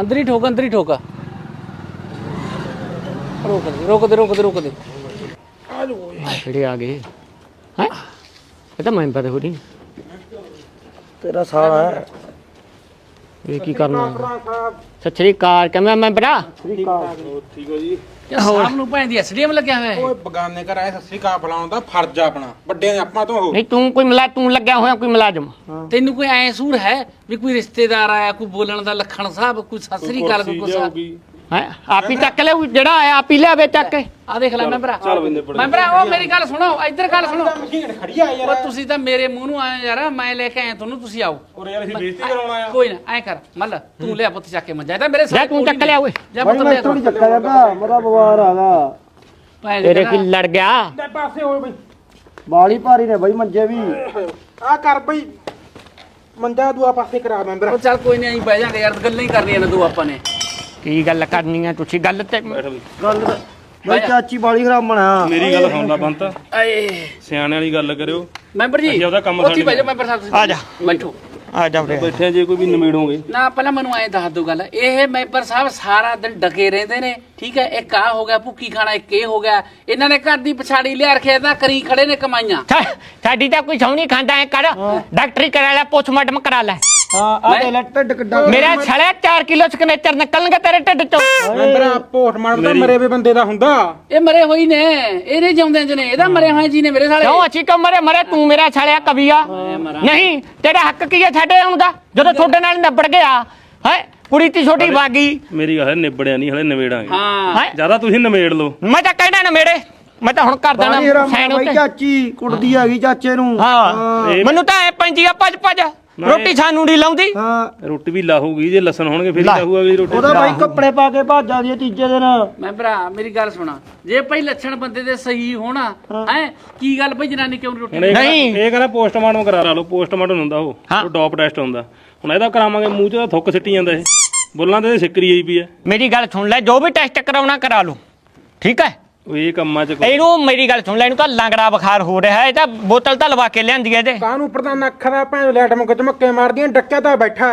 ਅੰਦਰ ਹੀ ਠੋਕ, ਅੰਦਰ ਹੀ ਠੋਕਾ। ਰੋਕ ਦੇ ਰੋਕ ਦੇ ਰੋਕ ਦੇ ਰੋਕ ਦੇ ਕਿਹੜੇ ਆ ਗਏ? ਹੈ? ਇਹ ਤਾਂ ਮੈਂਬਰ ਪਤਾ ਰਹੀ ਤੇਰਾ ਸਾਲਾ ਹੈ। ਇਹ ਕੀ ਕਰਨਾ? ਸਤਿ ਸ੍ਰੀ ਅਕਾਲ ਕਿਵੇਂ ਮੈਂਬਰਾ ਠੀਕ ਹੋ ਜੀ? ਹੋਰ? ਨੂੰ ਭੈਣ ਦੀ ਐਸਡੀਐਮ ਲੱਗਿਆ ਹੋਇਆ ਹੈ। ਓਏ ਬਗਾਨੇ ਘਰ ਆਏ ਸ੍ਰੀ ਅਕਾਲ ਬੁਲਾਉਣ ਦਾ ਫਰਜ਼ ਆ ਆਪਣਾ। ਵੱਡਿਆਂ ਦੇ ਆਪਾਂ ਤੋਂ ਹੋ ਨਹੀਂ ਤੂੰ ਕੋਈ ਮਲਾ ਤੂੰ ਲੱਗਿਆ ਹੋਇਆ ਕੋਈ ਮੁਲਾਜ਼ਮ? ਤੈਨੂੰ ਕੋਈ ਐ ਸੂਰ ਹੈ ਵੀ ਕੋਈ ਰਿਸ਼ਤੇਦਾਰ ਆਇਆ ਕੋਈ ਬੋਲਣ ਦਾ ਲੱਖਣ ਸਾਹਿਬ ਕੋਈ ਸਤਿ ਸ੍ਰੀ ਅਕਾਲ ਕੋਈ ਕੁਛ ਹੈ? ਆਪ ਹੀ ਚੱਕ ਲੈ ਜਿਹੜਾ ਆਇਆ ਆਪ ਹੀ ਲਿਆਵੇ ਚੱਕ ਕੇ। ਆ ਦੇਖ ਲੈ ਮੈਂਬਰਾ। ਮੈਂਬਰਾ ਉਹ ਮੇਰੀ ਗੱਲ ਸੁਣੋ ਇੱਧਰ ਗੱਲ ਸੁਣੋ। ਮਸ਼ੀਨ ਖੜੀ ਆ ਯਾਰ। ਉਹ ਤੁਸੀਂ ਤਾਂ ਮੇਰੇ ਮੂੰਹ ਨੂੰ ਆਏ ਯਾਰ ਮੈਂ ਲੈ ਕੇ ਆਇਆ ਤੁਹਾਨੂੰ ਤੁਸੀਂ ਆਓ। ਔਰ ਯਾਰ ਅਸੀਂ ਬੇਇੱਜ਼ਤੀ ਕਰਾਉਣਾ ਆ ਕੋਈ ਨਾ ਐ ਕਰ ਮੱਲ ਤੂੰ ਲਿਆ ਪੁੱਤ ਚੱਕ ਕੇ ਮੰਜਾ ਇਹ ਤਾਂ ਮੇਰੇ ਜਾ ਤੂੰ ਚੱਕ ਲਿਆ ਓਏ। ਜਾ ਪੁੱਤ ਮੈਂ ਲਿਆ ਥੋੜੀ ਚੱਕਾ ਜਾਂਦਾ ਮੇਰਾ ਬਵਾਰ ਆਗਾ ਤੇਰੇ ਕੀ ਲੜ ਗਿਆ? ਤੇ ਪਾਸੇ ਹੋਏ ਬਈ। ਬਾਲੀ ਭਾਰੀ ਨੇ ਬਾਈ ਮੰਜੇ ਵੀ। ਆ ਕਰ ਬਈ। ਮੰਜਾ ਦੂਆ ਪਾਸੇ ਕਰਾ ਮੈਂਬਰ। ਉਹ ਚੱਲ ਕੋਈ ਨਹੀਂ ਆਈ ਬਹਿ ਜਾਂਦੇ ਯਾਰ ਗੱਲਾਂ ਹੀ ਕਰਨੀਆਂ ਨੇ ਦੋ ਆਪਾਂ ਨੇ। ਕੀ ਗੱਲ ਕਰਨੀ ਆ ਤੁਸੀਂ? ਗੱਲ ਤੇ ਗੱਲ ਤਾਂ- ਬਾਈ ਚਾਚੀ ਬਾਲੀ ਖਰਾਬ ਬਣਾ ਮੇਰੀ ਗੱਲ ਸੁਣ ਲੈ ਬੰਤ ਆਏ। ਸਿਆਣੇ ਵਾਲੀ ਗੱਲ ਕਰਿਓ। ਮੈਂਬਰ ਜੀ ਅਸੀਂ ਉਹਦਾ ਕੰਮ ਉੱਥੇ ਸਾਡੇ ਬਹਿ ਜਾਓ ਮੈਂਬਰ ਸਾਹਿਬ ਤੁਸੀਂ ਆ ਜਾ। ਬੈਠੋ। ਆ ਜਾ ਵੀਰੇ। ਬੈਠੇ ਜੇ ਕੋਈ ਵੀ ਨਿਮੇੜੋਗੇ ਨਾ ਪਹਿਲਾਂ ਮੈਨੂੰ ਐਂ ਦੱਸ ਦੋ ਗੱਲ। ਇਹ ਮੈਂਬਰ ਸਾਹਿਬ ਸਾਰਾ ਦਿਨ ਡਕੇ ਰਹਿੰਦੇ ਨੇ। ਠੀਕ ਹੈ ਇੱਕ ਆ ਹੋ ਗਿਆ ਭੁੱਕੀ ਖਾਣਾ ਇੱਕ ਇਹ ਹੋ ਗਿਆ। ਇਹਨਾਂ ਨੇ ਘਰ ਦੀ ਪਛਾੜੀ ਲਿਆ ਰੱਖਿਆ ਤਾਂ ਕਰੀ ਖੜੇ ਨੇ ਕਮਾਈਆਂ। ਸਾ- ਸਾਡੀ ਤਾਂ ਕੋਈ ਸੌਣੀ ਖਾਂਦਾ ਐ ਕਰ। ਡਾਕਟਰੀ ਕਰਾ ਲੈ ਪੋਸਟਮਾਰਟਮ ਕਰਾ ਲੈ। ਹਾਂ ਆ ਦੇ ਲੈ ਢਿੱਡ ਕਿੱਡਾ ਮੇਰਾ ਛੜਿਆ 4 ਕਿਲੋ ਸਕਨੇਚਰ ਨਿਕਲਣਗੇ ਤੇਰੇ ਢਿੱਡ ਚੋਂ। ਮੈਂਬਰ ਪੋਸਟ ਮਾਰਨ ਤਾਂ ਮਰੇ ਵੇ ਬੰਦੇ ਦਾ ਹੁੰਦਾ। ਇਹ ਮਰੇ ਹੋਈ ਨੇ ਇਹਦੇ ਜਿਉਂਦੇ ਚ ਨੇ ਇਹਦਾ ਮਰੇ ਹੋਏ ਜੀ ਨੇ ਮੇਰੇ ਸਾਲੇ। ਕਿਉਂ ਅਸੀਂ ਕਿਉਂ ਮਰੇ? ਮਰੇ ਤੂੰ ਮੇਰਾ ਛੜਿਆ ਕਵੀ ਆ। ਨਹੀਂ ਤੇਰਾ ਹੱਕ ਕੀ ਹੈ ਸਾਡੇ ਆਉਣ ਦਾ? ਜਦੋਂ ਤੁਹਾਡੇ ਨਾਲ ਨਿਬੜ ਗਿਆ ਹੈ? ਕੁੜੀ ਤੀ ਛੋਟੀ ਬਾਗੀ ਮੇਰੀ ਗੱਲ ਨਿਬੜਿਆ ਨਹੀਂ ਹਲੇ ਨਿਬੇੜਾਂਗੇ। ਹਾਂ। ਜ਼ਿਆਦਾ ਤੁਸੀਂ ਨਿਬੇੜ ਲਓ। ਮੈਂ ਤਾਂ ਕਹਿਣਾ ਨਾ ਮੇਰੇ ਮੈਂ ਤਾਂ ਹੁਣ ਕਰ ਦੇਣਾ ਸੈਨ ਬਾਈ ਉੱਤੇ। ਚਾਚੀ ਕੁੱਟਦੀ ਹੈਗੀ ਚਾਚੇ ਨੂੰ। ਹਾਂ। ਮੈਨੂੰ ਤਾਂ ਐ ਪੈਂਦੀ ਆ ਭੱਜ ਭੱਜ ਰੋਟੀ ਸਾਨੂੰ ਨਹੀਂ ਲਾਉਂਦੀ? ਹਾਂ। ਰੋਟੀ ਵੀ ਲਾਹੂਗੀ ਜੇ ਲਸਣ ਹੋਣਗੇ ਫਿਰ ਹੀ ਲਾ। ਲਾਹੂਗਾ ਵੀ ਰੋਟੀ। ਉਹਦਾ ਬਾਈ ਕੱਪੜੇ ਪਾ ਕੇ ਭੱਜ ਜਾਂਦੀ ਹੈ ਤੀਜੇ ਦਿਨ। ਮੈਂ ਭਰਾ ਮੇਰੀ ਗੱਲ ਸੁਣਾ। ਜੇ ਭਾਈ ਲੱਛਣ ਬੰਦੇ ਦੇ ਸਹੀ ਹੋਣਾ ਹੈ। ਕੀ ਗੱਲ ਭਾਈ ਜਨਾਨੀ ਕਿਉਂ ਰੋਟੀ ਨਹੀਂ। ਇਹ ਕਹਿੰਦਾ ਪੋਸਟਮਾਰਟਮ ਕਰਾ ਲਓ ਪੋਸਟਮਾਰਟਮ ਹੁੰਦਾ ਉਹ। ਉਹ ਡੌਪ ਟੈਸਟ ਹੁੰਦਾ। ਹੁਣ ਇਹਦਾ ਕਰਾਵਾਂਗੇ ਮੂੰਹ 'ਚ ਤਾਂ ਥੁੱਕ ਸਿੱਟੀ ਜਾਂਦਾ ਇਹ। ਬੁੱਲਾਂ ਤੇ ਸਿੱਕਰੀ ਆਈ ਪਈ ਹੈ। ਮੇਰੀ ਗੱਲ ਸੁਣ ਲੈ ਜੋ ਵੀ ਟੈਸਟ ਕਰਾਉਣਾ ਕਰਾ ਲਓ। ਠੀਕ ਹੈ? ਇਹ ਕੰਮਾਂ 'ਚ ਕੋਈ- ਇਹਨੂੰ ਮੇਰੀ ਗੱਲ ਸੁਣ ਲੈ ਇਹਨੂੰ ਤਾਂ ਲੰਗੜਾ ਬੁਖਾਰ ਹੋ ਰਿਹਾ ਹੈ ਇਹ ਤਾਂ ਬੋਤਲ ਤਾਂ ਲਵਾ ਕੇ ਲਿਆਂਦੀ ਹੈ ਇਹਦੇ। ਕਾਹਨੂੰ ਪ੍ਰਧਾਨ ਅੱਖਾਂ ਦਾ ਭੈਣ ਲੈਟ ਮੁੱਕ ਚਮੱਕੇ ਮਾਰਦੀਆਂ ਡੱਕਿਆ ਤਾਂ ਬੈਠਾ।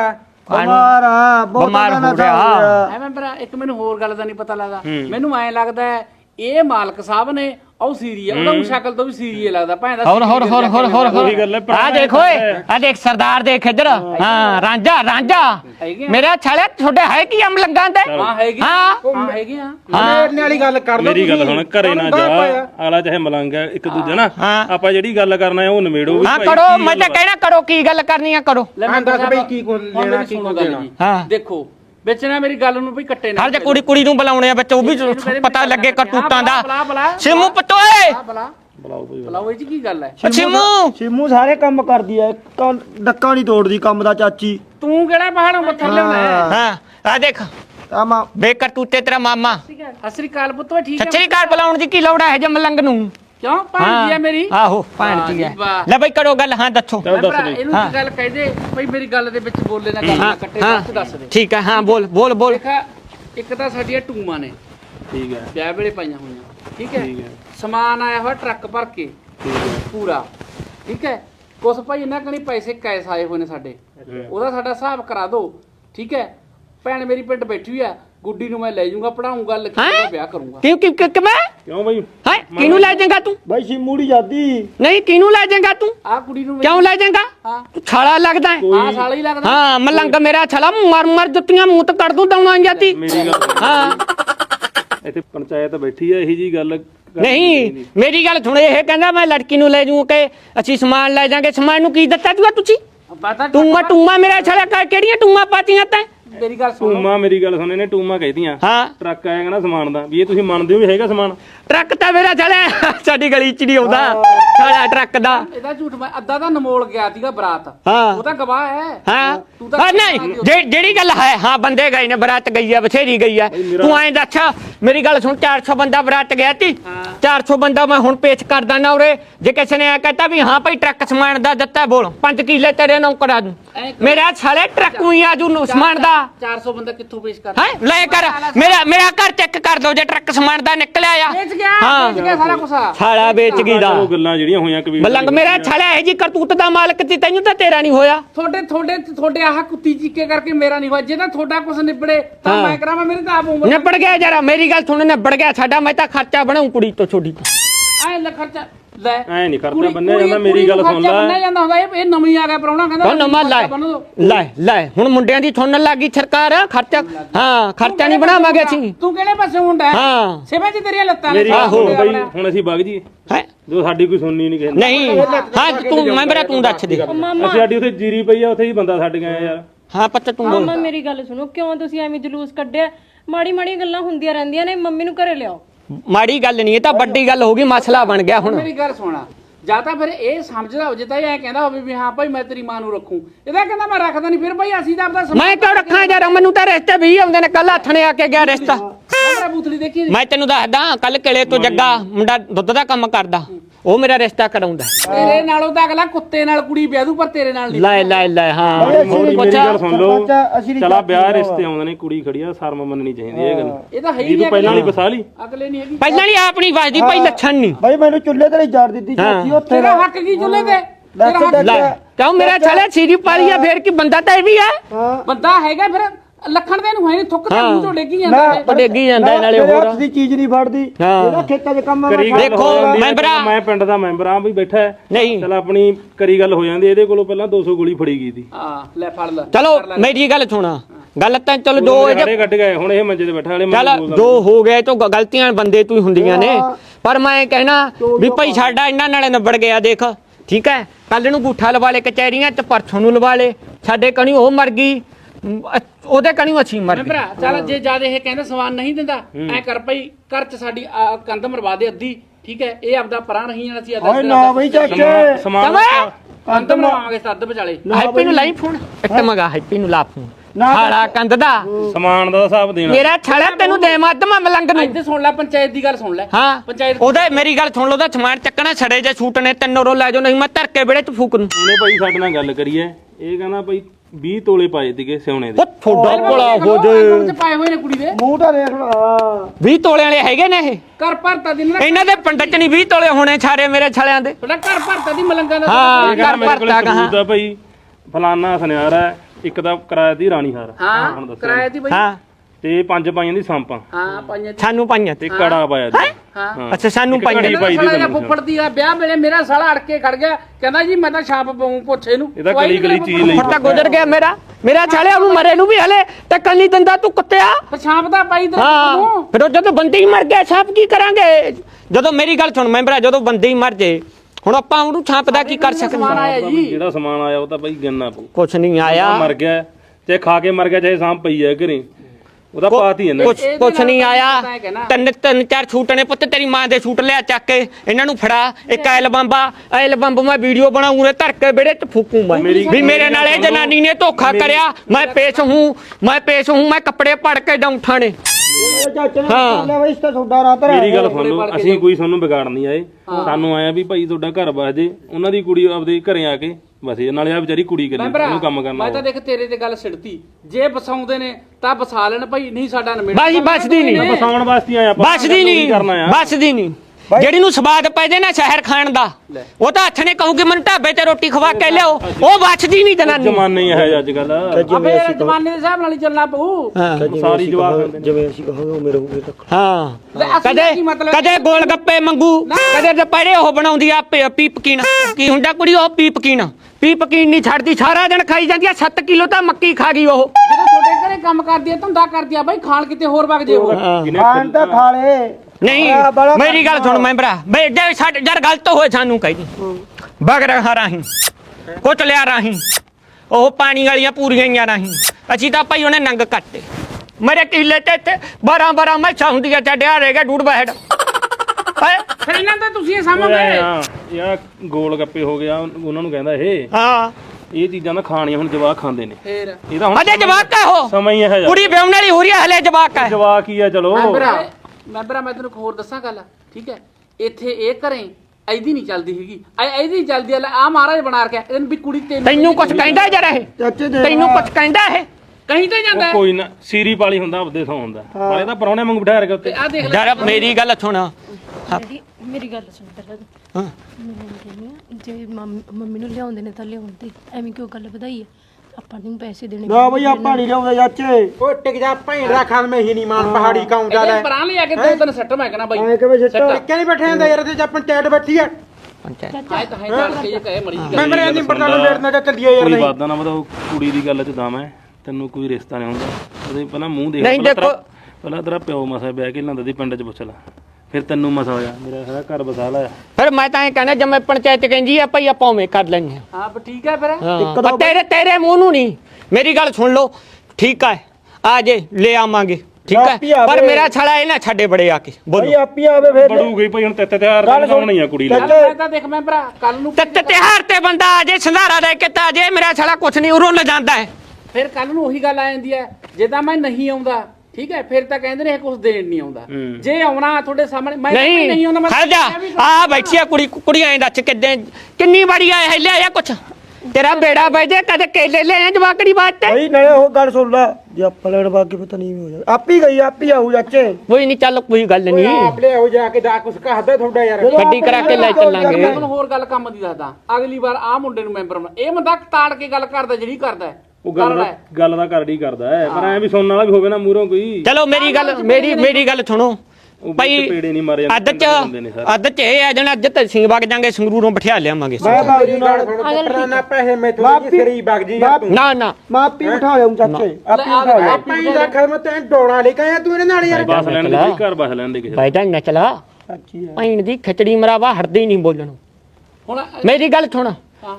ਬਿਮਾਰ ਆ ਬਹੁਤ ਬਿਮਾਰ ਜ਼ਿਆਦਾ ਹੋ ਰਿਹਾ। ਨਸ਼ਾ ਐ ਮੈਂ ਭਰਾ ਇੱਕ ਮੈਨੂੰ ਹੋਰ ਗੱਲ ਦਾ ਨਹੀਂ ਪਤਾ ਲੱਗਦਾ। ਮੈਨੂੰ ਐਂ ਲੱਗਦਾ ਹੈ, ਇਹ ਮਾਲਕ ਸਾਹਿਬ ਨੇ ਉਹ ਸੀਰੀਆ ਉਹਦਾ ਊਂ ਸ਼ਕਲ ਤੋਂ ਵੀ ਸੀਰੀਆ ਲੱਗਦਾ ਭੈਣ ਦਾ ਹੋਰ ਹੋਰ ਹੋਰ ਹੋਰ ਹੋਰ ਉਹੀ ਗੱਲ ਹੈ, ਆ ਦੇਖ ਓਏ ਆ ਦੇਖ ਸਰਦਾਰ ਦੇਖ ਇੱਧਰ। ਹਾਂ। ਰਾਂਝਾ ਰਾਂਝਾ। ਹੈਗੇ ਆ। ਮੇਰਾ ਛਾਲਿਆ ਤੁਹਾਡੇ ਹੈ ਕੀ ਅਮ ਲੰਗਾਂ ਤੇ ਹਾਂ ਹੈਗੀ ਹਾਂ। ਹਾਂ ਹੈਗੇ ਆ। ਨਿਬੇੜਨੇ ਵਾਲੀ ਗੱਲ ਕਰ ਲਓ ਮੇਰੀ ਗੱਲ ਤੁਸੀਂ। ਸੁਣ ਘਰੇ ਨਾ ਤੁਹਾਨੂੰ ਜਾ ਪਾਇਆ। ਆਲਾ ਚਾਹੇ ਮਲੰਗ ਹੈ ਇੱਕ ਦੂਜੇ ਨਾ ਹਾਂ। ਆਪਾਂ ਜਿਹੜੀ ਗੱਲ ਕਰਨਾ ਹੈ ਉਹ ਨਿਬੇੜੋ ਵੀ ਹਾਂ ਭਾਈ ਕਰੋ ਕੀ ਮੈਂ ਤਾਂ ਗੱਲ ਕਹਿਣਾ ਕਰੋ ਕੀ ਗੱਲ ਕਰਨੀ ਆ ਕਰੋ। ਲੈ ਹਾਂ, ਮੈਂ ਦੱਸ ਬਈ ਕੀ ਕੁਝ ਹੁਣ ਲੈਣਾ, ਮੇਰੀ ਕੀ ਸੁਣੋ ਕੁਝ ਗੱਲ ਦੇਣਾ। ਜੀ। ਹਾਂ। ਦੇਖੋ ਵਿੱਚ ਨਾ ਮੇਰੀ ਗੱਲ ਨੂੰ ਵੀ ਕੱਟੇ ਨਾ ਹਰ ਜੇ ਕੁੜੀ ਕੁੜੀ ਨੂੰ ਬੁਲਾਉਣੇ ਆ ਵਿੱਚ ਉਹ ਵੀ ਪਤਾ ਲੱਗੇ ਕਰਤੂਤਾਂ ਦਾ। ਸਿਮੂ ਬਲਾ। ਬੁਲਾਓ ਕੋਈ ਬਲਾਓ ਇਹ ਚ ਕੀ ਗੱਲ ਹੈ? ਸਿਮੂ ਸਿੰਮੂ! ਸਾਰੇ ਕੰਮ ਕਰਦੀ ਐ ਡੱਕਾ ਨਹੀਂ ਤੋੜਦੀ ਕੰਮ ਦਾ ਚਾਚੀ। ਤੂੰ ਕਿਹੜਾ ਪਹਾੜੋਂ ਮੱਥਾ ਲਿਆਉਣਾ ਹੈ? ਹਾਂ। ਆ ਦੇਖ। ਤਾਂ ਮਾ ਬੇਕਰਤੂਤੇ ਤੇਰਾ ਮਾਮਾ। ਠੀਕ ਹੈ ਸਤਿ ਸ੍ਰੀ ਅਕਾਲ ਪੁੱਤ ਠੀਕ ਹੈ। ਸੱਚੀ ਕਾਰ ਬੁਲਾਉਣ ਦੀ ਕੀ ਲੋੜ ਹੈ ਜੇ ਮਲੰਗ ਨੂੰ? ਕਿਉਂ? ਭੈਣ ਜੀ ਹੈ ਮੇਰੀ। ਆਹੋ ਭੈਣ ਵਾਹ ਜੀ ਜੀ ਹੈ। ਵਾਹ। ਲੈ ਬਈ ਕਰੋ ਗੱਲ ਹਾਂ ਦੱਸੋ। ਚੱਲ ਮੈਂ ਦੱਸ ਭਰਾ ਦੇ ਇਹਨੂੰ ਹਾਂ। ਗੱਲ ਕਹਿ ਦੇ ਭਈ ਮੇਰੀ ਗੱਲ ਦੇ ਵਿੱਚ ਬੋਲੇ ਨਾ ਗੱਲ ਨਾ ਹਾਂ। ਕੱਟੇ ਦੱਸ ਦੱਸ ਦੇ। ਠੀਕ ਹੈ ਹਾਂ ਬੋਲ ਬੋਲ ਬੋਲ। ਦੇਖਾ ਇੱਕ ਤਾਂ ਸਾਡੀਆਂ ਟੂਮਾਂ ਨੇ। ਠੀਕ ਹੈ। ਵਿਆਹ ਵੇਲੇ ਪਾਈਆਂ ਹੋਈਆਂ। ਠੀਕ ਹੈ? ਠੀਕ ਹੈ। ਸਮਾਨ ਆਇਆ ਹੋਇਆ ਟਰੱਕ ਭਰ ਕੇ। ਠੀਕ ਹੈ। ਪੂਰਾ। ਠੀਕ ਹੈ? ਕੁਛ ਭਾਈ ਇਹਨਾਂ ਕਣੀ ਪੈਸੇ ਕੈਸ ਆਏ ਹੋਏ ਨੇ ਸਾਡੇ। ਉਹਦਾ ਸਾਡਾ ਹਿਸਾਬ ਕਰਾ ਦਿਓ ਠੀਕ ਹੈ? ਭੈਣ ਮੇਰੀ ਪਿੰਡ ਬੈਠੀ ਹੋਈ ਆ ਗੁੱਡੀ ਨੂੰ ਮੈਂ ਲੈ ਜਾਊਂਗਾ ਪੜਾਉਂਗਾ ਲਿਖਾਉਂਗਾ ਹੈਂ? ਵਿਆਹ ਕਰੂੰਗਾ। ਕਿਉਂ ਕਿ ਕਿ ਕਿ ਮੈਂ? ਕਿਉਂ ਬਈ? ਹੈ? ਕਿਹਨੂੰ ਲੈ ਜਾਏਗਾ ਤੂੰ? ਬਾਈ ਸਿੰਮੂ ਦੀ ਜਾਦੀ ਨਹੀਂ ਕਿਹਨੂੰ ਲੈ ਜਾਏਗਾ ਤੂੰ? ਆ ਕੁੜੀ ਨੂੰ ਕਿਉਂ ਲੈ ਜਾਏਗਾ? ਹਾਂ। ਤੂੰ ਛਾਲਾ ਲੱਗਦਾ ਹੈ। ਹਾਂ ਸਾਲਾ ਹੀ ਲੱਗਦਾ। ਹਾਂ ਮਲੰਗ ਮੇਰਾ ਛਾਲਾ ਮਰ ਮਰ ਜੁੱਤੀਆਂ ਮੂੰਹ ਤੇ ਕੱਢ ਦੂੰ ਦਉਣਾ ਜਾਂਦੀ ਮੇਰੀ ਗੱਲ ਹਾਂ। ਇੱਥੇ ਪੰਚਾਇਤ ਬੈਠੀ ਹੈ ਇਹੀ ਜੀ ਗੱਲ ਕਰਨੀ ਨਹੀਂ ਚਾਹੀਦੀ। ਮੇਰੀ ਗੱਲ ਸੁਣ ਇਹ ਕਹਿੰਦਾ ਮੈਂ ਲੜਕੀ ਨੂੰ ਲੈ ਜੂ ਕਿ ਅਸੀਂ ਸਮਾਨ ਲੈ ਜਾਾਂਗੇ। ਸਮਾਨ ਨੂੰ ਕੀ ਦਿੱਤਾ ਤੂੰ ਤੁਸੀਂ? ਪਤਾ ਟੂਮਾ ਟੂਮਾ ਮੇਰਾ ਛਾਲਾ ਕਿਹੜੀਆਂ ਟੂਮਾ ਪਾਤੀਆਂ ਤੈਂ? ਮੇਰੀ ਗੱਲ ਸੁਣ। ਟੂਮਾ ਮੇਰੀ ਗੱਲ ਸੁਣ ਇਹਨੇ ਟੂਮਾ ਕਹਿਤੀਆਂ। ਹਾਂ। ਟਰੱਕ ਆਇਆ ਕਹਿੰਦਾ ਸਮਾਨ ਦਾ। ਵੀ ਇਹ ਤੁਸੀਂ ਮੰਨਦੇ ਹੋ ਵੀ ਹੈਗਾ ਸਮਾਨ? ਟਰੱਕ ਤਾਂ ਮੇਰਾ ਛਾਲਾ ਸਾਡੀ ਗਲੀ ਚ ਨਹੀਂ ਆਉਂਦਾ। ਛਾਲਾ ਟਰੱਕ ਦਾ। ਇਹਦਾ ਝੂਠ ਮੈਂ ਅੱਧਾ ਤਾਂ ਨਮੋਲ ਗਿਆ ਸੀਗਾ ਬਰਾਤ। ਹਾਂ। ਉਹ ਤਾਂ ਗਵਾਹ ਹੈ। ਹਾਂ। ਤੂੰ ਤਾਂ ਹਾਂ ਨਹੀਂ ਜੇ- ਜਿਹੜੀ ਗੱਲ ਹੈ ਹਾਂ ਬੰਦੇ ਗਏ ਨੇ ਬਰਾਤ ਗਈ ਹੈ ਬਥੇਰੀ ਗਈ ਹੈ ਤੂੰ ਐਂ ਦੱਸ ਮੇਰੀ ਗੱਲ ਸੁਣ 400 ਬੰਦਾ ਬਰਾਤ ਗਿਆ ਤੀ। 400 ਬੰਦਾ ਮੈਂ ਹੁਣ ਪੇਸ਼ ਕਰਦਾ ਨਾ ਉਰੇ। ਜੇ ਕਿਸੇ ਨੇ ਆ ਕਹਤਾ ਵੀ ਹਾਂ ਭਾਈ ਟਰੱਕ ਸਮਾਨ ਦਾ ਦਿੱਤਾ ਬੋਲ 5 ਕਿੱਲੇ ਤੇਰੇ ਨਾਲ ਕਰਾ ਦੂੰ ਕਰ। ਮੇਰਾ ਸਾਲੇ ਟਰੱਕ ਹੀ ਆਜੂ ਨੂੰ ਸਮਾਨ ਦਾ। 400 ਬੰਦਾ ਕਿੱਥੋਂ ਪੇਸ਼ ਕਰ ਹੈ? ਲੈ ਕਰ ਮੇਰਾ ਮੇਰਾ ਘਰ ਚੈੱਕ ਕਰ ਦੋ ਜੇ ਟਰੱਕ ਸਮਾਨ ਦਾ ਨਿਕਲਿਆ ਆ। ਵੇਚ ਗਿਆ ਹਾਂ। ਵੇਚ ਗਿਆ ਸਾਰਾ ਕੁਝ ਸਾਲਾ ਵੇਚ ਗਈ ਦਾ ਉਹ ਗੱਲਾਂ ਜਿਹੜੀਆਂ ਹੋਈਆਂ ਕਬੀਰ ਮਲੰਗ ਮੇਰਾ ਛਾਲਾ ਹੈ ਜੀ ਕਰਤੂਤ ਦਾ ਮਾਲਕ ਤੇ ਤੈਨੂੰ ਤਾਂ ਤੇਰਾ ਨਹੀਂ ਹੋਇਆ। ਤੁਹਾਡੇ ਤੁਹਾਡੇ ਤੁਹਾਡੇ ਆਹ ਕੁੱਤੀ ਚੀਕੇ ਕਰਕੇ ਮੇਰਾ ਨਹੀਂ ਹੋਇਆ। ਜੇ ਤਾਂ ਤੁਹਾਡਾ ਕੁਝ ਨਿਬੜੇ ਤਾਂ। ਮੈਂ ਕਰਾਵਾਂ ਮੇਰੇ ਤਾਂ ਆਪ ਉਮਰ ਨਿਬੜ ਗਿਆ ਜਰਾ ਮੇਰੀ ਗੱਲ ਸੁਣ ਨਿਬੜ ਗਿਆ ਸਾਡਾ ਮੈਂ ਤਾਂ ਖਰਚਾ ਬਣਾਉ ਕੁੜੀ ਤੋਂ। ਛੋਟੀ ਐ ਲੈ ਖਰਚਾ ਲੈ। ਐ ਨਹੀਂ ਖਰਚਾ ਕੁੜੀ- ਬੰਨਿਆ ਕੁੜੀ- ਜਾਂਦਾ ਮੇਰੀ ਕੁੜੀ ਗੱਲ ਨੂੰ ਸੁਣ ਖਰਚਾ ਬੰਨਿਆ ਲੈ ਜਾਂਦਾ ਹੁੰਦਾ ਇਹ ਇਹ ਨਵੀਂ ਆ ਗਿਆ ਪ੍ਰਾਹੁਣਾ ਕਹਿੰਦਾ ਨਮਾ ਲੈ। ਦਿਓ। ਲੈ ਲੈ ਹੁਣ ਮੁੰਡਿਆਂ ਦੀ ਥੁੰਨ ਲੱਗੀ ਸਰਕਾਰ ਖਰਚਾ। ਹਾਂ ਖਰਚਾ ਨਹੀਂ ਬਣਾਵਾਂਗੇ ਅਸੀਂ। ਤੂੰ ਕਿਹੜੇ ਪਾਸੇ ਹੁੰਦਾ ਹੈ ਹਾਂ। ਸੇਵਾ ਚ ਤੇਰੀਆਂ ਲੱਤਾਂ ਨੇ ਮੇਰੀ ਗੱਲ। ਸੁਣ ਬਈ ਹੁਣ ਅਸੀਂ ਵਗ ਜੀਏ ਹੈ? ਜੋ ਸਾਡੀ ਕੋਈ ਸੁਣਨੀ ਨਹੀਂ ਕਿਸੇ ਨੇ। ਨਹੀਂ। ਹਾਂ ਤੂੰ ਮੈਂਬਰਾ ਤੂੰ ਦੱਸ ਦੇ। ਅਸੀਂ ਸਾਡੀ ਉੱਥੇ ਜੀਰੀ ਪਈ ਆ ਉੱਥੇ ਹੀ ਬੰਦਾ ਛੱਡ ਗਿਆ ਯਾਰ। ਹਾਂ ਪੱਤ ਤੂੰ ਬੋਲ। ਮੰਮਾ ਮੇਰੀ ਗੱਲ ਸੁਣੋ ਕਿਉਂ ਤੁਸੀਂ ਐਵੇਂ ਜਲੂਸ ਕੱਢਿਆ? ਮਾੜੀ ਮਾੜੀ ਗੱਲਾਂ ਹੁੰਦੀਆਂ ਰਹਿੰਦੀਆਂ ਨੇ ਮੰਮੀ ਨੂੰ ਘਰੇ ਲਿਆਓ। ਮਾੜੀ ਗੱਲ ਨਹੀਂ ਇਹ ਤਾਂ ਵੱਡੀ ਗੱਲ ਹੋ ਗਈ ਮਸਲਾ ਬਣ ਗਿਆ ਹੁਣ ਮੇਰੀ ਗੱਲ ਸੁਣਾ। ਜਾਂ ਤਾਂ ਫਿਰ ਇਹ ਸਮਝਦਾ ਹੋ ਜੇ ਤਾਂ ਇਹ ਕਹਿੰਦਾ ਹੋਵੇ ਵੀ ਹਾਂ ਭਾਈ ਮੈਂ ਤੇਰੀ ਮਾਂ ਨੂੰ ਰੱਖੂ। ਇਹਦਾ ਕਹਿੰਦਾ ਮੈਂ ਰੱਖਦਾ ਨਹੀਂ ਫਿਰ ਭਾਈ ਅਸੀਂ ਤਾਂ ਆਪਦਾ ਸਮਾਂ- ਮੈਂ ਕਿਉਂ ਰੱਖਾਂ ਯਾਰ? ਮੈਨੂੰ ਤਾਂ ਰਿਸ਼ਤੇ ਵੀ ਆਉਂਦੇ ਨੇ ਕੱਲ ਹੱਥਣੇ ਆ ਕੇ ਗਿਆ ਰਿਸ਼ਤਾ। ਮੈਂ ਤੈਨੂੰ ਦੱਸਦਾ ਕੱਲ ਕਿਲੇ ਤੋਂ ਜੱਗਾ ਮੁੰਡਾ ਦੁੱਧ ਦਾ ਕੰਮ ਕਰਦਾ। ਉਹ ਮੇਰਾ ਰਿਸ਼ਤਾ ਕਰਾਉਂਦਾ ਤੇਰੇ ਨਾਲੋਂ ਤਾਂ ਅਗਲਾ ਕੁੱਤੇ ਨਾਲ ਕੁੜੀ ਵਿਆਹ ਦੂ ਪਰ ਤੇਰੇ ਨਾਲ ਨਹੀਂ। ਲੈ ਲੈ ਲੈ ਹਾਂ। ਮੇਰੀ ਪੁੱਛਾ। ਗੱਲ ਸੁਣ ਲਓ। ਨਹੀਂ ਚਲਾ ਵਿਆਹ। ਰਿਸ਼ਤੇ ਆਉਂਦੇ ਨੇ ਕੁੜੀ ਖੜੀ ਆ ਸ਼ਰਮ ਮੰਨਣੀ ਚਾਹੀਦੀ ਇਹ ਗੱਲ। ਇਹ ਤਾਂ ਹੈ ਹੀ ਨਹੀਂ ਪਹਿਲਾਂ ਨਹੀਂ ਵਸਾ ਲਈ। ਅਗਲੇ ਨਹੀਂ ਹੈਗੀ। ਪਹਿਲਾਂ ਨਹੀਂ ਆਪਣੀ ਵਜਦੀ ਪਈ ਲੱਛਣ ਨਹੀਂ। ਬਾਈ ਮੈਨੂੰ ਚੁੱਲ੍ਹੇ ਤੇ ਨਹੀਂ ਜਾੜ ਦਿੱਤੀ। ਚਾਚੀ ਉੱਥੇ ਤੇਰਾ ਹੱਕ ਕੀ ਚੁੱਲੇ ਤੇ? ਤੇਰਾ ਹੱਕ ਦੱਸ। ਲੈ ਕਿਉਂ ਮੇਰਾ ਛਲੇ ਸੀਰੀ ਪਾਲੀ ਆ ਫੇਰ ਕੀ ਬੰਦਾ ਤਾਂ ਇਹ ਵੀ ਹਾਂ। ਬੰਦਾ ਹੈਗਾ ਫਿਰ। ਲੱਖਣ ਦੇ ਨੂੰ ਹੈ ਨਹੀਂ ਥੁੱਕ ਤੇ। ਮੂੰਹ ਤੋਂ ਡੇਗੀ ਜਾਂਦਾ ਨਾ ਹੈ। ਉਹ ਡੇਗੀ ਜਾਂਦਾ ਨਾਲੇ ਹੋਰ? ਦੀ ਚੀਜ਼ ਨਹੀਂ ਫੜਦੀ। ਇਹਦਾ ਖੇਤਾਂ 'ਚ ਕੰਮ ਦੇਖੋ, ਮੈਂਬਰਾਂ। ਮੈਂ ਪਿੰਡ ਦਾ ਮੈਂਬਰ ਆ ਵੀ ਬੈਠਾ ਨਹੀਂ। ਚਲ ਆਪਣੀ ਕਰੀ ਗੱਲ ਹੋ ਜਾਂਦੀ ਇਹਦੇ ਕੋਲੋਂ ਪਹਿਲਾਂ 200 ਗੋਲੀ ਫੜੀ ਗਈ ਸੀ। ਹਾਂ ਲੈ ਫੜ ਲੈ। ਚਲੋ ਮੇਰੀ ਗੱਲ ਸੁਣਾ। ਗੱਲ ਤਾਂ ਚਲੋ ਦੋ ਇਹਦੇ ਜਿਹੜੇ ਕੱਢ ਗਏ ਹੁਣ ਇਹ ਮੰਜੇ ਤੇ ਬੈਠਾ ਵਾਲੇ ਚੱਲ ਜੋ ਹੋ ਗਏ ਤੋਂ ਗਲਤੀਆਂ ਬੰਦੇ ਤੂੰ ਹੀ ਹੁੰਦੀਆਂ ਨੇ। ਪਰ ਮੈਂ ਕਹਿਣਾ ਵੀ ਭਾਈ ਸਾਡਾ ਇਹਨਾਂ ਨਾਲ ਨਿਬੜ ਗਿਆ ਦੇਖ। ਠੀਕ ਹੈ? ਕੱਲ ਨੂੰ ਗੂਠਾ ਲਵਾ ਲੈ ਕਚਹਿਰੀਆਂ ਚ ਪਰਸੋਂ ਨੂੰ ਲਵਾ ਲੈ। ਸਾਡੇ ਕਣੀ ਉਹ ਮਰ ਗਈ। ਉਹਦੇ ਕਣੀ ਅਸੀਂ ਮਰ ਮੈਂ ਭਰਾ ਚੱਲ ਜੇ ਜ਼ਿਆਦਾ ਇਹ ਕਹਿੰਦਾ ਸਵਾਨ ਨਹੀਂ ਦਿੰਦਾ ਐ ਕਰ ਭਾਈ ਘਰ ਚ ਸਾਡੀ ਆਹ ਕੰਧ ਮਰਵਾ ਦੇ ਅੱਧੀ ਠੀਕ ਹੈ? ਇਹ ਆਪਦਾ ਪਰਾਂ ਰਹੀ ਜਾਣਾ ਸੀ ਓਏ ਨਾ ਬਈ ਚਾਚੇ ਸਮਾਨ ਕਮਾ ਕੰਧ ਮਰਵਾਵਾਂਗੇ ਸੱਦ ਵਿਚਾਲੇ। ਹੈਪੀ ਨੂੰ ਲਾਈ ਫੋਨ? ਇੱਟ ਮਗਾ ਹੈਪੀ ਨੂੰ ਲਾ ਫੋਨ। ਨਾ ਹਾਲਾ ਕੰਦ ਦਾ। ਸਮਾਨ ਦਾ ਹਿਸਾਬ ਦੇਣਾ। ਮੇਰਾ ਛੜਾ ਤੈਨੂੰ ਦੇ ਮੱਧਮਾ ਮਲੰਗ ਨੂੰ। ਇੱਥੇ ਸੁਣ ਲੈ ਪੰਚਾਇਤ ਦੀ ਗੱਲ ਸੁਣ ਲੈ। ਹਾਂ। ਪੰਚਾਇਤ ਉਹਦਾ ਮੇਰੀ ਗੱਲ ਸੁਣ ਲਓ ਉਹਦਾ ਸਮਾਨ ਚੱਕਣਾ ਛੜੇ ਜੇ ਛੂਟ ਨੇ ਤਿੰਨ ਰੋ ਲੈ ਜਾਓ ਨਹੀਂ ਮੈਂ ਧਰ ਕੇ ਵਿੜੇ ਚ ਫੂਕ ਨੂੰ। ਇਹਨੇ ਭਾਈ ਸਾਡੇ ਨਾਲ ਗੱਲ ਕਰੀ ਐ ਇਹ ਕਹਿੰਦਾ ਭਾਈ 20 ਤੋਲੇ ਪਾਏ ਸੀਗੇ ਸਿਉਣੇ ਦੇ। ਉਹ ਥੋੜਾ ਕੋਲਾ ਹੋ ਜੇ। ਚ ਪਾਏ ਹੋਏ ਨੇ ਕੁੜੀ ਦੇ। ਮੂੰਹ ਤਾਂ ਦੇਖ ਲਾ। 20 ਤੋਲੇ ਵਾਲੇ ਹੈਗੇ ਨੇ ਇਹ? ਘਰ ਭਰਤਾ ਦੀ ਨਾ। ਇਹਨਾਂ ਦੇ ਪਿੰਡ ਚ ਨਹੀਂ 20 ਤੋਲੇ ਹੋਣੇ ਛਾਰੇ ਮੇਰੇ ਛਲਿਆਂ ਦੇ। ਤੁਹਾਡਾ ਘਰ ਭਰਤਾ ਦੀ ਮਲੰਗਾ ਦਾ ਹਾਂ ਘਰ ਭਰਤਾ ਕਹਾਂ। ਆ ਭਾਈ। ਫਲਾਨਾ ਸੁਨਿਆਰ ਹੈ ਇੱਕ ਦਾ ਕਿਰਾਇਆ ਦੀ ਰਾਣੀ ਹਾਰ। ਹਾਂ ਹੁਣ ਦੱਸੋ। ਕਿਰਾਏ ਦੀ ਬਈ ਹਾਂ। ਤੇ ਪੰਜ ਪਾਈਆਂ ਦੀ ਸੰਪਾਂ ਹਾਂ ਪਾਈਆਂ ਦੀ ਸਾਨੂੰ ਪਾਈਆਂ ਤੇ ਕੜਾ ਪਾਇਆ ਹਾਂ? ਅੱਛਾ ਸਾਨੂੰ ਪਾਈਆਂ ਦੀ ਸਾਲਾ ਜਿਹਾ ਤੁਹਾਨੂੰ ਫੁੱਫੜ ਦੀ ਆ ਵਿਆਹ ਵੇਲੇ ਮੇਰਾ ਸਾਲਾ ਅੜ ਕੇ ਖੜ ਗਿਆ। ਕਹਿੰਦਾ ਜੀ ਮੈਂ ਤਾਂ ਛਾਪ ਪਾਉਂ ਪੁੱਛੇ ਨੂੰ। ਇਹਦਾ ਕੋਈ ਗਲੀ ਗਲੀ ਨੀ ਚੀਜ਼ ਲਈ ਫੁੱਟਾ ਗੁਜ਼ਰ ਗਿਆ ਮੇਰਾ। ਮੇਰਾ ਛਾਲਿਆ ਉਹਨੂੰ ਮਰੇ ਨੂੰ ਵੀ ਹਲੇ। ਟੱਕਣ ਨਹੀਂ ਦਿੰਦਾ ਤੂੰ ਕੁੱਤਿਆ। ਫਿਰ ਛਾਪ ਦਾ ਪਾਈ ਦੇ ਹਾਂ। ਨੂੰ ਫਿਰ ਉਹ ਜਦੋਂ ਬੰਦੇ ਹੀ ਮਰ ਗਏ ਛਾਪ ਕੀ ਕਰਾਂਗੇ? ਜਦੋਂ ਮੇਰੀ ਗੱਲ ਸੁਣ ਮੈਂਬਰਾ ਜਦੋਂ ਬੰਦੇ ਹੀ ਮਰ ਜੇ ਹੁਣ ਆਪਾਂ ਉਹਨੂੰ ਛਾਪ ਦਾ ਕੀ ਕਰ ਸਮਾਨ ਸਕਦੇ ਆਇਆ ਜੀ। ਜਿਹੜਾ ਸਮਾਨ ਆਇਆ ਉਹ ਤਾਂ ਭਾਈ ਗੰਨਾ ਪਊ। ਕੁਛ ਨਹੀਂ ਆਇਆ। ਮਰ ਗਿਆ ਤੇ ਖਾ ਕੇ ਮਰ ਗਿਆ ਚਾਹੇ ਸਾਂਭ ਪਈ ਹੈ ਘਰੇ ਉਹਦਾ ਪਾਤੀ ਹੈ ਨਾ ਕੁਛ ਕੁਛ ਨਹੀਂ ਆਇਆ। ਤਿੰਨ ਤਿੰਨ ਚਾਰ ਛੂਟ ਨੇ ਪੁੱਤ ਤੇਰੀ ਮਾਂ ਦੇ ਛੂਟ ਲਿਆ ਚੱਕ ਕੇ ਇਹਨਾਂ ਨੂੰ ਫੜਾ। ਇੱਕ ਐਲਬੰਬਾ ਐਲਬੰਬ ਮੈਂ ਵੀਡੀਓ ਬਣਾਉਂ ਰੇ ਧਰ ਕੇ ਬੇੜੇ ਚ ਫੂਕੂ ਮੈਂ। ਵੀ ਮੇਰੇ ਨਾਲ ਇਹ ਜਨਾਨੀ ਨੇ ਧੋਖਾ ਕਰਿਆ। ਮੈਂ ਪੇਸ਼ ਹੂੰ ਮੈਂ ਪੇਸ਼ ਹੂੰ ਮੈਂ ਕੱਪੜੇ ਪੜ ਕੇ ਡਾਉਂ ਠਾਣੇ ਇਹ ਚਾਚੇ ਨੇ ਹਾਂ। ਬਈ ਇਸ ਤਾਂ ਤੁਹਾਡਾ ਰਾਤ ਰਹਿ ਮੇਰੀ ਗੱਲ ਸੁਣ ਲਓ ਅਸੀਂ ਕੋਈ ਤੁਹਾਨੂੰ ਵਿਗਾੜ ਨਹੀਂ ਆਏ। ਸਾਨੂੰ ਆਇਆ ਵੀ ਭਾਈ ਤੁਹਾਡਾ ਘਰ ਵਸ ਜੇ ਉਹਨਾਂ ਦੀ ਕੁੜੀ ਆਪਦੇ ਘਰੇ ਆ ਕੇ ਵਸੇ ਨਾਲੇ ਆ ਵਿਚਾਰੀ ਕੁੜੀ ਕਰੀ ਮੈਂ ਭਰਾ ਉਹਨੂੰ ਕੰਮ ਕਰਨਾ ਮੈਂ ਤਾਂ ਦੇਖ ਤੇਰੇ ਤੇ ਗੱਲ ਸਿੜਤੀ ਜੇ ਬਸਾਉਂਦੇ ਨੇ ਤਾਂ ਬਸਾ ਲੈਣ ਭਾਈ ਨਹੀਂ ਸਾਡਾ ਨਵੇੜ ਬਾਜੀ ਬਸਦੀ ਨਹੀਂ। ਬਸਾਉਣ ਵਾਸਤੇ ਆਇਆ ਆਪਾਂ। ਬਸਦੀ ਨਹੀਂ। ਕਰਨਾ ਆ। ਨਹੀਂ। ਜਿਹੜੀ ਨੂੰ ਸਵਾਦ ਪੈ ਜੇ ਨਾ ਸ਼ਹਿਰ ਖਾਣ ਦਾ ਉਹ ਤਾਂ ਹੱਥ ਨੇ ਕਹੂਗੀ ਮੈਨੂੰ ਢਾਬੇ ਤੇ ਰੋਟੀ ਖਵਾ ਕੇ ਲਿਆਓ। ਉਹ ਬਚਦੀ ਨਹੀਂ ਜਨਾਨੀ। ਜਮਾਨਾ ਹੀ ਹੈ। ਅੱਜ ਕੱਲ ਅਬੇ ਯਾਰ ਜ਼ਮਾਨੇ ਦੇ ਹਿਸਾਬ ਨਾਲ ਹੀ ਚੱਲਣਾ ਪਊ। ਸਾਰੀ ਜਵਾਬ। ਜਿਵੇਂ ਅਸੀਂ ਕਹਾਂਗੇ ਉਵੇਂ ਰਹੂਗੇ ਹਾਂ। ਕਦੇ ਦਾ ਕੀ ਮਤਲਬ? ਕਦੇ ਗੋਲ ਗੱਪੇ ਮੰਗੂ ਕਦੇ ਦੁਪਹਿਰੇ ਉਹ ਬਣਾਉਂਦੀ ਆ ਪੀ- ਪੀਪ ਕੀਣਾ ਕੀ ਹੁੰਦਾ ਕੁੜੀ ਉਹ ਪੀਪ ਕੀਣਾ ਪੀਪ ਕੀਣ ਨਹੀਂ ਛੱਡਦੀ ਸਾਰਾ ਦਿਨ ਖਾਈ ਜਾਂਦੀ ਆ 7 ਕਿਲੋ ਤਾਂ ਮੱਕੀ ਖਾ ਗਈ ਉਹ। ਜਦੋਂ ਤੁਹਾਡੇ ਘਰੇ ਕੰਮ ਕਰਦੀ ਆ ਧੰਦਾ ਕਰਦੀ ਆ ਬਾਈ ਖਾਣ ਕਿਤੇ ਹੋਰ ਵਗ ਜੇ ਉਹ ਖਾਣ ਤਾਂ ਖਾ ਲੇ। ਨਹੀਂ ਆ, ਬੜਾ ਮੇਰੀ ਗੱਲ ਸੁਣ ਮੈਂਬਰਾ ਬਈ ਜੇ ਸਾਡੇ ਜਰ ਗਲਤ ਹੋਏ ਸਾਨੂੰ ਕਹਿਦੀ ਬਗ ਰਹਾ ਰਾਹੀਂ ਕੁੱਟ ਲਿਆ ਰਾਹੀਂ ਉਹ ਪਾਣੀ ਵਾਲੀਆਂ ਪੂਰੀਆਂ ਹੀ ਰਾਹੀਂ। ਅਸੀਂ ਤਾਂ ਭਾਈ ਉਹਨੇ ਨੰਗ ਕੱਟੇ। ਮੇਰੇ ਕਿੱਲੇ ਤੇ ਇੱਥੇ 12 12 ਮੈਚਾਂ ਹੁੰਦੀਆਂ ਚੱਡਿਆ ਰਹੇਗਾ ਡੂੜ ਬਹਿੜ। ਹੈਂ? ਫਿਰ ਇਹਨਾਂ ਦਾ ਤੁਸੀਂ ਇਹ ਸਾਹਮਣੇ ਹਾਂ ਯਾ ਗੋਲ ਗੱਪੇ ਹੋ ਗਿਆ ਉਹਨਾਂ ਨੂੰ ਕਹਿੰਦਾ ਇਹ। ਹਾਂ। ਇਹ ਚੀਜ਼ਾਂ ਤਾਂ ਖਾਣੀਆਂ ਹੁਣ ਜਵਾਕ ਖਾਂਦੇ ਨੇ। ਫੇਰ? ਇਹਦਾ ਹੁਣ ਅਜੇ ਜਵਾਕ ਹੈ ਉਹ। ਸਮਾਂ ਹੀ ਇਹ ਜਾ ਕੁੜੀ ਵਿਆਹਣ ਵਾਲੀ ਹੋ ਰਹੀ ਹੈ ਹਲੇ ਜਵਾਕ ਹੈ ਜਵਾਕ ਹੀ ਆ ਚਲੋ। ਮੈਂ ਭਰਾ ਮੈਂ ਭਰਾ ਮੈਂ ਤੈਨੂੰ ਇੱਕ ਹੋਰ ਦੱਸਾਂ ਗੱਲ ਠੀਕ ਹੈ? ਇੱਥੇ ਇਹ ਘਰੇ ਐਦੀ ਨਹੀਂ ਚੱਲਦੀ ਹੈਗੀ। ਐ ਐਦੀ ਚੱਲਦੀ ਆ ਲੈ ਆ ਮਹਾਰਾਜ ਬਣਾ ਰਖਿਆ ਇਹਨੂੰ ਵੀ ਕੁੜੀ ਤੈਨੂੰ ਤੈਨੂੰ ਕੁਝ ਕਹਿੰਦਾ ਜਰਾ ਇਹ? ਚਾਚੇ ਦੇ ਤੈਨੂੰ ਕੁਝ ਕਹਿੰਦਾ ਇਹ? ਕਹੀਂ ਤਾਂ ਜਾਂਦਾ ਹੈ। ਕੋਈ ਨਾ ਸੀਰੀ ਪਾਲੀ ਹੁੰਦਾ ਆਪਦੇ ਸੌ ਹੁੰਦਾ। ਵਾਲੇ ਤਾਂ ਪਰੌਣੇ ਵਾਂਗੂ ਬਿਠਾ ਕੇ ਉੱਤੇ। ਆ ਦੇਖ ਲੈ। ਯਾਰ ਮੇਰੀ ਗੱਲ ਸੁਣ। ਮੇਰੀ ਗੱਲ ਸੁਣ ਪਹਿਲਾਂ ਤੂੰ। ਹਾਂ। ਮੈਂ ਕਹਿੰਦੀ ਆ ਜੇ ਮੰਮ- ਮੰਮੀ ਨੂੰ ਲਿਆਉਂਦੇ ਨੇ ਤਾਂ ਲਿਆਉਂਦੇ। ਐਵੇਂ ਕਿਉਂ ਗੱਲ ਵਧਾਈ ਹੈ ਆਪਾਂ ਨੂੰ ਪੈਸੇ ਦੇਣੇ ਨਾ ਬਈ ਆਪਾਂ ਨਹੀਂ ਲਿਆਉਂਦੇ ਚਾਚੇ। ਓਏ ਟਿਕ ਜਾ ਭੈਣ ਦਾ ਖਾਨ ਮੈਂ ਹੀ ਨਹੀਂ ਮਾਨ ਪਹਾੜੀ ਕਾਉਂ ਜਾ ਲੈ ਪਰਾਂ ਲਿਆ ਕੇ ਦੋ ਤਿੰਨ ਸੱਟ ਮੈਂ ਕਹਣਾ ਬਾਈ। ਐਂ ਕਿਵੇਂ ਸਿੱਟਾ? ਟਿੱਕੇ ਨਹੀਂ ਬੈਠੇ ਹੁੰਦੇ ਯਾਰ ਤੇ ਜਾਂ ਪੰਚਾਇਤ ਬੈਠੀ ਆ। ਪੰਚਾਇਤ। ਆਏ ਤਾਂ ਹੈ ਚੱਲ ਕੇ ਕਹੇ ਮੜੀ ਜੀ ਮੈਂ ਮੇਰੇ ਨਹੀਂ ਪਰਦਾ ਨੂੰ ਵੇੜਨਾ ਜਾਂ ਚੱਲੀਏ ਯਾਰ ਨਹੀਂ। ਵਾਦਾ ਨਾ ਮਤਲਬ ਕੁੜੀ ਦੀ ਗੱਲ 'ਚ ਦਮ ਹੈ। ਤੈਨੂੰ ਕੋਈ ਰਿਸ਼ਤਾ ਨਹੀਂ ਹੁੰਦਾ। ਉਹਦੇ ਪਹਿਲਾਂ ਮੂੰਹ ਦੇਖ ਨਹੀਂ, ਪਹਿਲਾਂ ਦੇਖੋ। ਤੇਰਾ- ਪਹਿਲਾਂ ਤੇਰਾ ਪਿਓ ਮਸਾ ਵਿਆਹ ਕੇ ਲਿਆਂਦਾ ਦੀ ਪਿੰਡ 'ਚ ਪੁੱਛ ਲੈ। ਫਿਰ ਤੈਨੂੰ ਮਸਾ ਹੋਇਆ ਮੇਰਾ ਸਾਰਾ ਘਰ ਬਸਾ ਲਿਆ ਫਿਰ ਮੈਂ ਤਾਂ ਇਹ ਕਹਿੰਦਾ ਜਦ ਮੈਂ ਪੰਚਾਇਤ ਕਹਿੰਦੀ ਆ ਭਾਈ ਆਪਾਂ ਉਵੇਂ ਕਰ ਲੈਂਦੇ ਹਾਂ ਪਰ ਠੀਕ ਹੈ ਫਿਰ? ਹਾਂ। ਪਰ ਤੇਰੇ ਤੇਰੇ ਮੂੰਹ ਨੂੰ ਨਹੀਂ। ਮੇਰੀ ਗੱਲ ਸੁਣ ਲਓ। ਠੀਕ ਹੈ ਆ ਜੇ ਲੈ ਆਵਾਂਗੇ। ਠੀਕ ਆਪੀ ਹੈ ਆਵੇ। ਪਰ ਮੇਰਾ ਛੜਾ ਇਹ ਨਾ ਛੱਡੇ ਬੜੇ ਆ ਕੇ। ਬਈ ਬੋਲੋ ਆਪੀ ਆਵੇ ਫੇਰ। ਬੜੂ ਗਈ ਭਾਈ ਹੁਣ ਤੇ ਤਿਆਰ ਗੱਲ ਸੁਣ। ਹੋਣੀ ਆ ਕੁੜੀ ਚੱਲ। ਮੈਂ ਤਾਂ ਦੇਖ ਮੈਂ ਭਰਾ ਕੱਲ ਨੂੰ ਤੇ ਤੇ ਤਿਉਹਾਰ ਤੇ ਬੰਦਾ ਆ ਜੇ ਸੰਧਾਰਾ ਲੈ ਕੇ ਤਾਂ ਆ ਜੇ ਮੇਰਾ ਛੜਾ ਕੁਛ ਨਹੀਂ ਉਰੋਂ ਲੈ ਜਾਂਦਾ ਹੈ। ਫਿਰ ਕੱਲ ਨੂੰ ਉਹੀ ਗੱਲ ਆ ਜਾਂਦੀ ਹੈ। ਜੇ ਤਾਂ ਮੈਂ ਨਹੀਂ ਆਉਂਦਾ ਠੀਕ ਹੈ ਫਿਰ ਤਾਂ ਕਹਿੰਦੇ ਨੇ ਇਹ ਕੁਝ ਦੇਣ ਨਹੀਂ ਆਉਂਦਾ। ਹੂੰ। ਜੇ ਆਉਣਾ ਤੁਹਾਡੇ ਸਾਹਮਣੇ ਮੈਂ ਨਹੀਂ ਨਹੀਂ ਆਉਂਦਾ ਮੈਂ ਖੜ ਜਾ। ਆ ਬੈਠੀ ਆ ਕੁੜੀ ਕੁੜੀਆਂ ਐਂ ਦੱਸ ਕਿੱਦਾਂ ਕਿੰਨੀ ਵਾਰੀ ਆਇਆ ਹੈ ਲਿਆਇਆ ਕੁਛ? ਤੇਰਾ ਬੇੜਾ ਵਜੇ ਕਦੇ ਕੇਲੇ ਲੈ ਆ ਜਵਾਕੜੀ ਬਾਤ ਤੇ ਬਈ ਨਾਲੇ ਉਹ ਗੱਲ ਸੁਣ ਲੈ ਜੇ ਆਪਾਂ ਲੈਣ ਬਾਕੀ ਪਤਾ ਨਹੀਂ ਹੋ ਜਾਵੇ ਆਪੀ ਗਈ ਆਪੀ ਆਊ ਚਾਚੇ। ਕੋਈ ਨਹੀਂ ਚੱਲ ਕੋਈ ਗੱਲ ਨਹੀਂ ਆਪ ਲਿਆਓ ਜਾ ਕੇ ਦਾ ਕੁਛ ਕਹਦਾ ਤੁਹਾਡਾ ਯਾਰ। ਗੱਡੀ ਕਰਾ ਕੇ ਲੈ ਚੱਲਾਂਗੇ। ਮੈਂ ਤੁਹਾਨੂੰ ਹੋਰ ਗੱਲ ਕੰਮ ਦੀ ਦੱਸਦਾ। ਅਗਲੀ ਵਾਰ ਆਹ ਮੁੰਡੇ ਨੂੰ ਮੈਂਬਰ ਬਣਾ ਇਹ ਬੰਦਾ ਤਾੜ ਕੇ ਗੱਲ ਕਰਦਾ ਜਿਹੜੀ ਕਰਦਾ ਹੈ। ਉਹ ਗੱਲ ਦਾ ਹੈ। ਗੱਲ ਦਾ ਕਰੜੀ ਕਰਦਾ ਹੈ ਪਰ ਐ ਵੀ ਸੁਣਨ ਵਾਲਾ ਵੀ ਹੋਵੇ ਨਾ ਮੂਹਰੋਂ ਕੋਈ। ਚਲੋ ਮੇਰੀ ਗੱਲ ਮੇਰੀ ਮੇਰੀ ਗੱਲ ਸੁਣੋ। ਭਾਈ ਚਪੇੜੇ ਨਹੀਂ ਮਾਰੇ ਜਾਂਦੇ, ਅੱਧ ਚ। ਅੱਧ ਚ ਇਹ ਆ ਜਣਾ ਅੱਜ ਤੇ ਸਿੰਘ ਵਗ ਜਾਾਂਗੇ ਸੰਗਰੂਰੋਂ ਬਿਠਾ ਲਿਆਵਾਂਗੇ। ਮੈਂ ਬਾਜੂ ਨਾਲ ਪੁੱਤਰਾ ਨਾ ਪੈਸੇ ਮੈਥੋਂ ਜੀ ਸਰੀ ਬਗ ਜੀ ਤੂੰ ਨਾ ਨਾ। ਮੈਂ ਆਪੀ ਬਿਠਾ ਲਿਆਉਂ ਚਾਚੇ ਆਪੀ। ਆਪਾਂ ਦਾ ਖਰ ਮੈਂ ਤੈਨੂੰ ਡੋਲਾ ਲੈ ਕੇ ਆਇਆ ਤੂੰ ਇਹਦੇ ਨਾਲ ਯਾਰ। ਬਸ ਲੈਣ ਦੇ ਘਰ ਬਸ ਲੈਣ ਦੇ ਕਿਸੇ ਦਾ। ਬਾਈਦਾ ਨਾ ਚਲਾ ਚਾਚੀ ਆ। ਭੈਣ ਦੀ ਖਿਚੜੀ ਮਰਾਵਾ ਹਟਦੇ ਹੀ ਨਹੀਂ ਬੋਲਣ। ਹੁਣ ਮੇਰੀ ਗੱਲ ਸੁਣ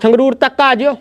ਸੰਗਰੂਰ ਤੱਕ ਆ ਜਿਓ।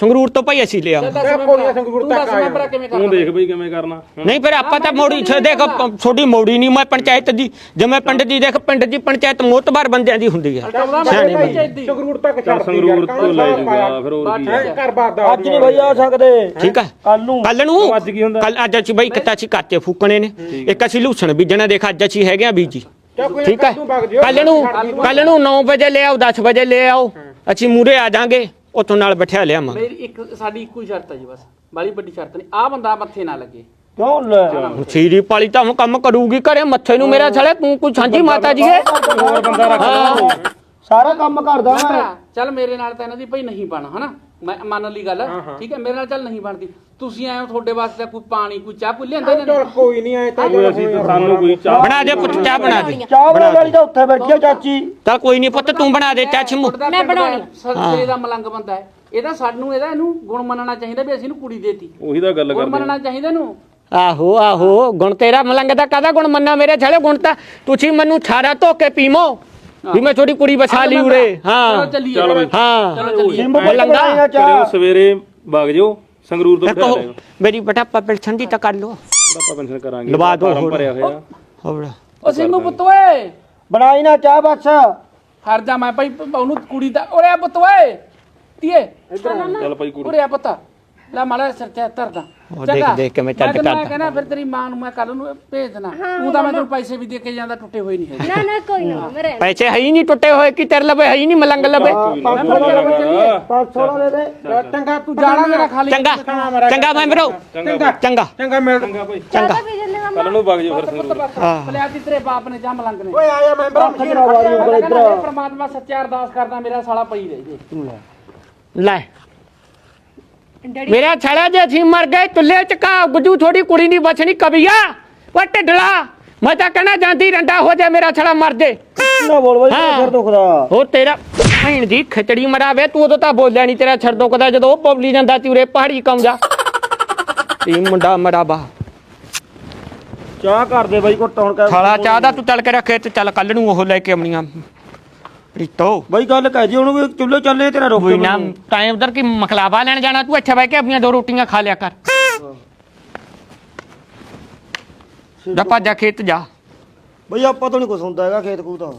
ਸੰਗਰੂਰ ਤੋਂ ਭਾਈ ਅਸੀਂ ਲਿਆ। ਸੰਗਰੂਰ ਤੱਕ ਆਇਆ। ਤੂੰ ਕਰਨਾ? ਦੇਖ ਬਈ ਕਿਵੇਂ ਕਰਨਾ ਹੁਣ ਨਹੀਂ ਫਿਰ ਆਪਾਂ ਤਾਂ ਮੋੜੀ ਛੇ ਦੇਖ ਛੋਟੀ ਮੋੜੀ ਨਹੀਂ ਮੈਂ ਪੰਚਾਇਤ ਦੀ ਜਿਵੇਂ ਪਿੰਡ ਦੀ ਦੇਖ ਪਿੰਡ ਦੀ ਪੰਚਾਇਤ ਮੋਤਬਾਰ ਬੰਦਿਆਂ ਦੀ ਹੁੰਦੀ ਹੈ ਸਿਆਣੇ। ਸੰਗਰੂਰ ਤੱਕ ਚੱਲ ਛੱਡ ਸੰਗਰੂਰ ਤੋਂ ਲੈ ਜਾਊਗਾ ਫਿਰ ਹੋਰ ਕੀ ਹੈ। ਹੈ ਘਰ ਬਾਰ ਦਾ ਅੱਜ ਨਹੀਂ ਬਈ ਆ ਸਕਦੇ। ਠੀਕ ਹੈ ਕੱਲ ਨੂੰ। ਕੱਲ ਨੂੰ? ਅੱਜ ਕੀ ਹੁੰਦਾ? ਕੱਲ ਅੱਜ ਅਸੀਂ ਬਈ ਕਿਤਾ ਅਸੀਂ ਕਾਤੇ ਫੂਕਣੇ ਨੇ। ਇੱਕ ਅਸੀਂ ਲੂਸਣ ਬੀਜਣਾ ਦੇਖ ਅੱਜ ਅਸੀਂ ਹੈਗੇ ਆ ਬੀਜੀ। ਕੋਈ ਠੀਕ ਹੈ ਕੱਲ ਨੂੰ ਛੱਡ ਕੱਲ ਨੂੰ 9 ਵਜੇ ਲੈ ਆਓ 10 ਵਜੇ ਲੈ ਆਓ। ਅਸੀਂ ਮੂਰੇ ਆ ਜਾਾਂਗੇ। ਉਤੋਂ ਨਾਲ ਬਿਠਾ ਲਿਆਵਾਂਗੇ ਮੇਰੀ ਇੱਕ ਸਾਡੀ ਇੱਕੋ ਹੀ ਸ਼ਰਤ ਹੈ ਜੀ ਬਸ। ਬਾਲੀ ਵੱਡੀ ਸ਼ਰਤ ਨਹੀਂ। ਆਹ ਬੰਦਾ ਮੱਥੇ ਨਾ ਲੱਗੇ। ਕਿਉਂ ਲੈ? ਸੀਰੀ ਪਾਲੀ ਤਾਂ ਹੁਣ ਕੰਮ ਕਰੂਗੀ ਘਰੇ ਮੱਥੇ ਨੂੰ ਮੇਰਾ ਛੜੇ ਤੂੰ ਕੋਈ ਸਾਂਝੀ ਮਾਤਾ ਜੀ ਹੈ? ਹੋਰ ਬੰਦਾ ਰੱਖ ਸਾਰਾ ਕੰਮ ਕਰਦਾ ਮੈਂ ਮੈਂ। ਭਰਾ, ਚੱਲ ਮੇਰੇ ਨਾਲ ਤਾਂ ਇਹਨਾਂ ਦੀ ਭਾਈ ਨਹੀਂ ਬਣ ਹਨਾ? ਮੈਂ ਮੰਨ ਲਈ ਗੱਲ। ਠੀਕ ਹੈ ਮੇਰੇ ਨਾਲ ਚੱਲ ਨਹੀਂ ਬਣਦੀ। ਤੁਸੀਂ ਆਏ ਹੋ ਤੁਹਾਡੇ ਵਾਸਤੇ ਕੋਈ ਪਾਣੀ ਕੋਈ ਚਾਹ ਕੋਈ ਲਿਆਂਦਾ ਇਹਨਾਂ ਚੱਲ ਨੇ ਕੋਈ ਨਹੀਂ ਆਏ ਤਾਂ ਕੋਈ ਅਸੀਂ ਤਾਂ ਸਾਨੂੰ ਕੋਈ ਚਾਹ ਬਣਾ ਦੇ ਪੁੱਤ ਚਾਹ ਬਣਾ ਦੇ। ਚਾਹ ਬਣਾਉਣ ਵਾਲੀ ਤਾਂ ਉੱਥੇ ਬੈਠੀ ਆ ਚਾਚੀ। ਚੱਲ ਕੋਈ ਨਹੀਂ ਪੁੱਤ ਤੂੰ ਬਣਾ ਦੇ ਚਾਹ ਛਿਮੂ। ਮੈਂ ਬਣਾਉਣੀ ਸਰਦੇ ਦਾ ਮਲੰਗ ਬੰਦਾ ਹੈ। ਇਹਦਾ ਸਾਨੂੰ ਇਹਦਾ ਇਹਨੂੰ ਗੁਣ ਮੰਨਣਾ ਚਾਹੀਦਾ ਵੀ ਅਸੀਂ ਇਹਨੂੰ ਕੁੜੀ ਦੇਤੀ। ਉਹੀ ਤਾਂ ਗੱਲ ਗੁਣ ਕਰਦੇ ਮੰਨਣਾ ਚਾਹੀਦਾ ਇਹਨੂੰ। ਆਹੋ ਆਹੋ। ਗੁਣ ਤੇਰਾ ਮਲੰਗ ਦਾ ਕਾਦਾ ਗੁਣ ਮੰਨਾ ਮੇਰੇ ਛੜੇ ਗੁਣ ਤਾਂ ਤੁਸੀਂ ਮੈਨੂੰ ਛਾੜਾ ਧੋ ਕੇ ਪੀਮੋ ਵੀ ਮੈਂ ਥੋੜੀ ਕੁੜੀ ਬਸਾ ਲਈ ਉਰੇ। ਹਾਂ। ਚੱਲ ਬਈ। ਹਾਂ। ਚਲੋ ਚੱਲੀਏ। ਸਿੰਬੂ ਬੋਲੰਗਾ। ਬਣਾਈਆਂ ਕਰਿਓ ਸਵੇਰੇ ਵਗ ਜਿਓ ਸੰਗਰੂਰ ਤੋਂ ਬਿਠਾ ਕਹੋ ਲਿਓ ਮੇਰੀ ਬਟਾ ਪਪਲ ਠੰਡੀ ਤਾਂ ਕਰ ਲੋ ਆਪਾਂ ਪੈਨਸ਼ਨ ਕਰਾਂਗੇ ਲਵਾ ਦਿਓ ਫਾਰਮ ਹੋਰ। ਭਰਿਆ ਹੋਇਆ। ਹੋਰ ਉਹ ਸਿੰਘੂ ਪੁੱਤ ਓਏ। ਬਣਾਈ ਨਾ ਚਾਹ ਬਸ। ਹਰ ਜਾ ਮੈਂ ਭਾਈ ਉਹਨੂੰ ਕੁੜੀ ਦਾ ਓਰੇ ਪੁੱਤ ਓਏ। ਧੀਏ। ਚੱਲ ਭਾਈ ਕੁੜੀ। ਓਰੇ ਆ ਪੁੱਤ। ਲੈ ਮਾੜਾ ਸਿਰ ਤੇ ਧਰਦਾ। ਉਹ ਦੇਖ ਦੇਖ ਕੇ ਮੈਂ ਚੱਟ ਮੈਂ ਕਰਦਾ ਕਹਿੰਦਾ ਫਿਰ ਤੇਰੀ ਮਾਂ ਨੂੰ ਮੈਂ ਕੱਲ ਨੂੰ ਭੇਜ ਦੇਣਾ। ਤੂੰ ਤਾਂ ਮੈਂ ਤੈਨੂੰ ਪੈਸੇ ਵੀ ਦੇ ਕੇ ਜਾਂਦਾ ਟੁੱਟੇ ਹੋਏ ਨਹੀਂ ਹੈਗੇ। ਨਾ ਨਾ ਕੋਈ ਨਾ ਮੇਰੇ ਪੈਸੇ ਹੈ ਹੀ ਨਹੀਂ ਟੁੱਟੇ ਹੋਏ ਕਿ ਤੇਰੇ ਲਵੇ ਹੈ ਹੀ ਨਹੀਂ ਮਲੰਗ ਲਵੇ। 500 ਦਾ ਦੇ ਦੇ ਚੰਗਾ ਤੂੰ ਜਾਣਾ ਮੇਰਾ ਖਾਲੀ ਚੰਗਾ ਚੰਗਾ ਮੈਂ ਬਰੋ ਚੰਗਾ ਚੰਗਾ। ਚੰਗਾ। ਮਿਲ ਚੰਗਾ ਭਾਈ। ਚੰਗਾ। ਕੱਲ ਨੂੰ ਵਗ ਜਿਓ ਫਿਰ ਸੰਗਰੂਰ। ਤੇਰੇ ਬਾਪ ਨੇ ਜਾਂ ਮਲੰਗ ਨੇ। ਓਏ ਆਇਆ ਮੈਂਬਰ ਮਸ਼ੀਨ ਮੈਂ ਕਹਿੰਦਾ ਹੇ ਪ੍ਰਮਾਤਮਾ ਸੱਚਾ ਅਰਦਾਸ ਕਰਦਾ ਮੇਰਾ ਸਾਲਾ ਪਈ ਰਹੇ ਜੇ। ਲੈ। ਮੇਰਾ ਛੜਾ ਜੇ ਅਸੀਂ ਮਰ ਗਏ ਤੁੱਲੇ ਚ ਕਾ ਗੁੱਜੂ ਥੋੜੀ ਕੁੜੀ ਨਹੀਂ ਬਚਣੀ ਕਬੀਆ ਵਾ ਢਿੱਡਲਾ ਮੈਂ ਤਾਂ ਕਹਿਣਾ ਜਾਂਦੀ ਰੰਡਾ ਹੋ ਜਾ ਮੇਰਾ ਛੜਾ ਮਰ ਜੇ। ਨਾ ਬੋਲ ਬਈ ਹਾਂ। ਸਿਰ ਦੁਖਦਾ। ਉਹ ਤੇਰਾ ਭੈਣ ਦੀ ਖਿਚੜੀ ਮਰਾਵੇ ਤੂੰ ਉਦੋਂ ਤਾਂ ਬੋਲਿਆ ਨਹੀਂ ਤੇਰਾ ਛੜ ਦੁਖਦਾ ਜਦੋਂ ਉਹ ਪਬਲੀ ਜਾਂਦਾ ਤੂਰੇ ਪਹਾੜੀ ਕੌਂਜਾ। ਤੀ ਮੁੰਡਾ ਮਰਾਬਾ ਚਾਹ ਕਰ ਦੇ ਬਈ ਘੁੱਟ ਹੁਣ ਕਹਿ ਥਾਲਾ ਚਾਹ ਦਾ ਤੂੰ ਚੱਲ ਕੇ ਰੱਖੇ ਤੇ ਚੱਲ ਕੱਲ ਨੂੰ ਉਹ ਲੈ ਕੇ ਆਉਣੀਆਂ। ਪ੍ਰੀਤੋ। ਬਈ ਗੱਲ ਕਹਿ ਜੀ ਉਹਨੂੰ ਵੀ ਚੁੱਲ੍ਹੇ ਚੱਲੇ ਤੇਰਾ ਰੋਕ ਕੋਈ ਨਾ ਟਾਈਮ ਉਧਰ ਕੀ ਮਖਲਾਵਾ ਲੈਣ ਜਾਣਾ ਤੂੰ ਇੱਥੇ ਬਹਿ ਕੇ ਆਪਣੀਆਂ ਦੋ ਰੋਟੀਆਂ ਖਾ ਲਿਆ ਕਰ। ਜਾ ਭੱਜ ਜਾ ਖੇਤ ਜਾ। ਬਈ ਆਪਾਂ ਤੋਂ ਨਹੀਂ ਕੁਛ ਹੁੰਦਾ ਹੈਗਾ ਖੇਤ ਖੂਤ ਦਾ